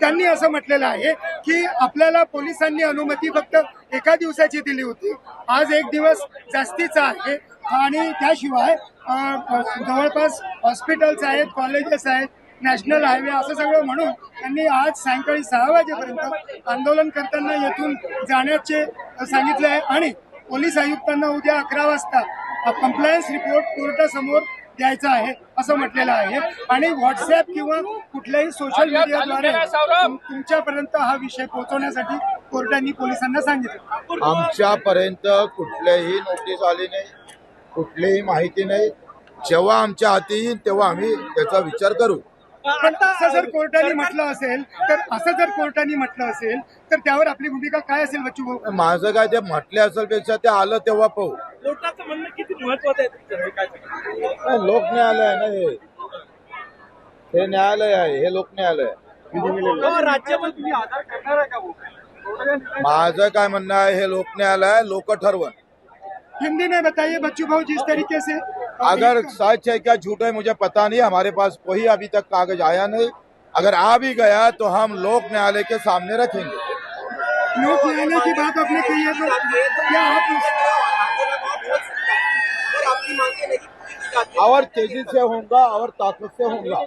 त्यांनी असं म्हटलेलं आहे की आपल्याला पोलिसांनी अनुमती फक्त एका दिवसाची दिली होती. आज एक दिवस जास्तीचा आहे. आणि त्याशिवाय जवळपास हॉस्पिटल्स आहेत कॉलेजेस आहेत नॅशनल हायवे असं सगळं म्हणून त्यांनी आज सायंकाळी सहा वाजेपर्यंत आंदोलन करताना येथून जाण्याचे सांगितले आहे. आणि पोलीस आयुक्तांना उद्या अकरा वाजता कंप्लायन्स रिपोर्ट कोर्टासमोर द्यायचा आहे असं म्हटलेलं आहे. आणि व्हॉट्सअप किंवा कुठल्याही सोशल मीडियाद्वारे तुम- तुमच्यापर्यंत हा विषय पोहोचवण्यासाठी कोर्टाने पोलिसांना सांगितलं. आमच्यापर्यंत कुठल्याही नोटीस आली नाही कुठलीही माहिती नाही. जेव्हा आमच्या हाती येईल तेव्हा आम्ही त्याचा विचार करू. पण असं जर कोर्टाने म्हटलं असेल तर असं जर कोर्टाने म्हटलं असेल तर त्यावर आपली भूमिका काय असेल बच्चू भाऊ? माझं काय ते म्हटले असेल पेक्षा ते आलं तेव्हा पाहू. कोर्टाचं म्हणणं किती महत्वाचं आहे तुमचं काय? नाही, लोक न्यायालय आहे ना हे हे न्यायालय आहे हे लोक न्यायालय आहे. राज्यामध्ये तुम्ही आधार करणार आहे का भाऊ? माझं काय म्हणणं आहे हे लोक न्यायालय लोक ठरवण हिंदी में बताइए बच्चू भाऊ जिस तरीके से अगर सच है क्या झूठ है मुझे पता नहीं हमारे पास कोई अभी तक कागज़ आया नहीं अगर आ भी गया तो हम लोक न्यायालय के सामने रखेंगे लोक न्यायालय की बात आपने कही है तो क्या आप और तेजी से होगा और ताकत से होगा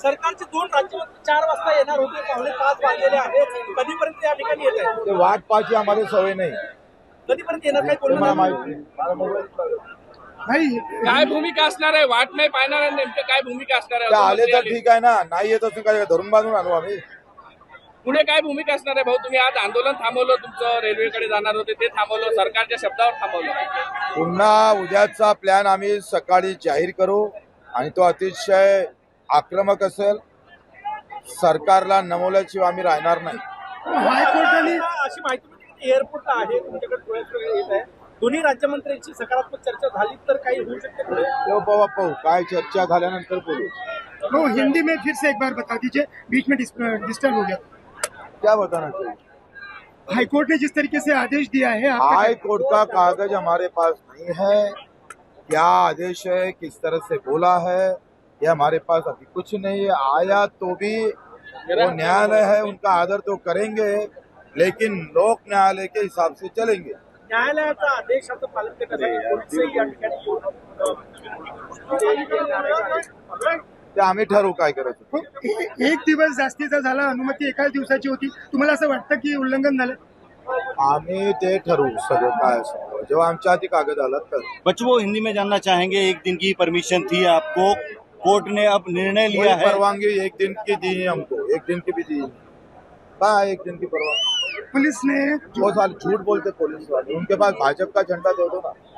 सरकारचे दोन राज्यमंत्री चार वाजता येणार होते पावणे पाच वाजलेले आहेत. कधीपर्यंत या ठिकाणी येत आहे ते वाट पाहायची आम्हाला सवय नाही. कधीपर्यंत येणार काही ते मला माहिती नाही. काय भूमिका असणार आहे? वाट नाही पाहणार आहे नेमकं. काय भूमिका असणार ते आहे आले तर ठीक आहे ना? नाही येत असून काय? धरून बांधून आणू आम्ही. पुढे काय भूमिका असणार आहे भाऊ? तुम्ही आज आंदोलन थांबवलं तुमचं रेल्वेकडे जाणार होते ते थांबवलं सरकारच्या शब्दावर थांबवलं. पुन्हा उद्याचा प्लॅन आम्ही सकाळी जाहीर करू आणि तो अतिशय आक्रमक असेल. सरकारला नमवल्याशिवाय आम्ही राहणार नाही. हायकोर्टाने अशी माहिती एअरपोर्टला आहे तुमच्याकडे येत आहे. दोन्ही राज्यमंत्र्यांची सकारात्मक चर्चा झाली तर काही होऊ शकते पुढे? तेव्हा पाहू काय चर्चा झाल्यानंतर बोलू. वो हिंदी में फिर से एक बार बता दीजिए. बीच में डिस्टर्ब हो गया. क्या बताना चाहिए? हाईकोर्ट ने जिस तरीके से आदेश दिया है हाई कोर्ट का कागज़ हमारे पास नहीं है। क्या आदेश है? किस तरह से बोला है? ये हमारे पास अभी कुछ नहीं है। आया तो भी वो न्यायालय है उनका आदर तो करेंगे लेकिन लोक न्यायालय के हिसाब से चलेंगे। न्यायालयाचा आदेशाचं पालन करण्यासाठी पोलिसही या ठिकाणी येऊन ते आम्ही ठरवू काय करायचं. हो, ए- एक दिवस जास्तीचा झाला अनुमती एकाच दिवसाची होती तुम्हाला असं वाटतं की उल्लंघन झालं? आम्ही ते ठरवू सगळं काय असं. जेव्हा आमच्या हाती कागद आला तर. बच्चों वो हिंदी में जानना चाहेंगे एक दिन की परमिशन थी आपको? कोर्ट ने अब निर्णय लिया कोई है। परवानगी एक दिन की दी है हमको एक दिन की भी दी नहीं। कहा है एक दिन की परवानगी। पुलिस ने वो साल झूठ बोलते पुलिस वाले। उनके पास भाजपा का झंडा दे दो ना।